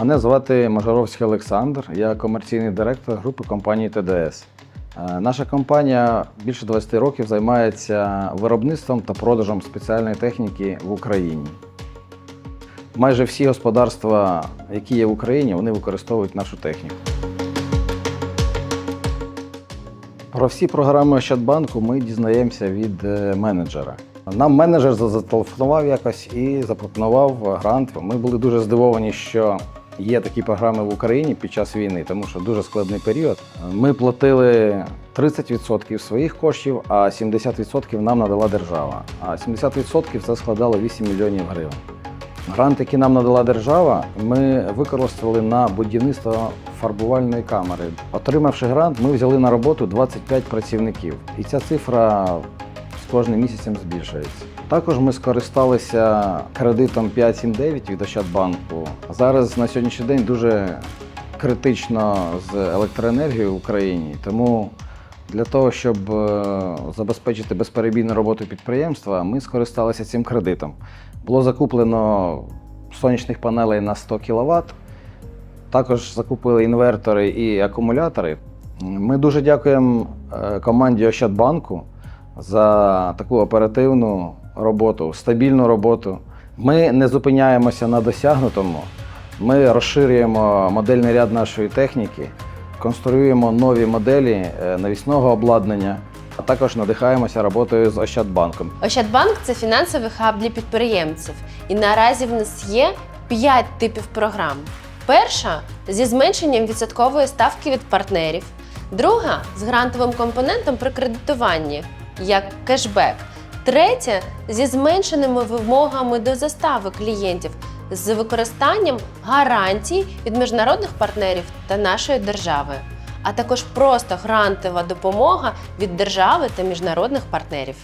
Мене звати Мажоровський Олександр, я комерційний директор групи компанії ТДС. Е, Наша компанія більше 20 років займається виробництвом та продажем спеціальної техніки в Україні. Майже всі господарства, які є в Україні, вони використовують нашу техніку. Про всі програми Ощадбанку ми дізнаємося від е, менеджера. Нам менеджер за- зателефонував якось і запропонував грант. Ми були дуже здивовані, що є такі програми в Україні під час війни, тому що дуже складний період. Ми платили 30% своїх коштів, а 70% нам надала держава. А 70% це складало 8 мільйонів гривень. Грант, який нам надала держава, ми використали на будівництво фарбувальної камери. Отримавши грант, ми взяли на роботу 25 працівників, і ця цифра кожним місяцем збільшується. Також ми скористалися кредитом 579 від Ощадбанку. Зараз на сьогоднішній день дуже критично з електроенергією в Україні, тому для того, щоб е, забезпечити безперебійну роботу підприємства, ми скористалися цим кредитом. Було закуплено сонячних панелей на 100 кВт. Також закупили інвертори і акумулятори. Ми дуже дякуємо е, команді Ощадбанку за таку оперативну роботу, стабільну роботу. Ми не зупиняємося на досягнутому. Ми розширюємо модельний ряд нашої техніки, конструюємо нові моделі е, навісного обладнання, а також надихаємося роботою з Ощадбанком. Ощадбанк це фінансовий хаб для підприємців. І наразі в нас є 5 типів програм. Перша зі зменшенням відсоткової ставки від партнерів. Друга з грантовим компонентом при кредитуванні, як кешбек. Третє зі зменшеними вимогами до застави клієнтів з використанням гарантій від міжнародних партнерів та нашої держави, а також просто грантова допомога від держави та міжнародних партнерів.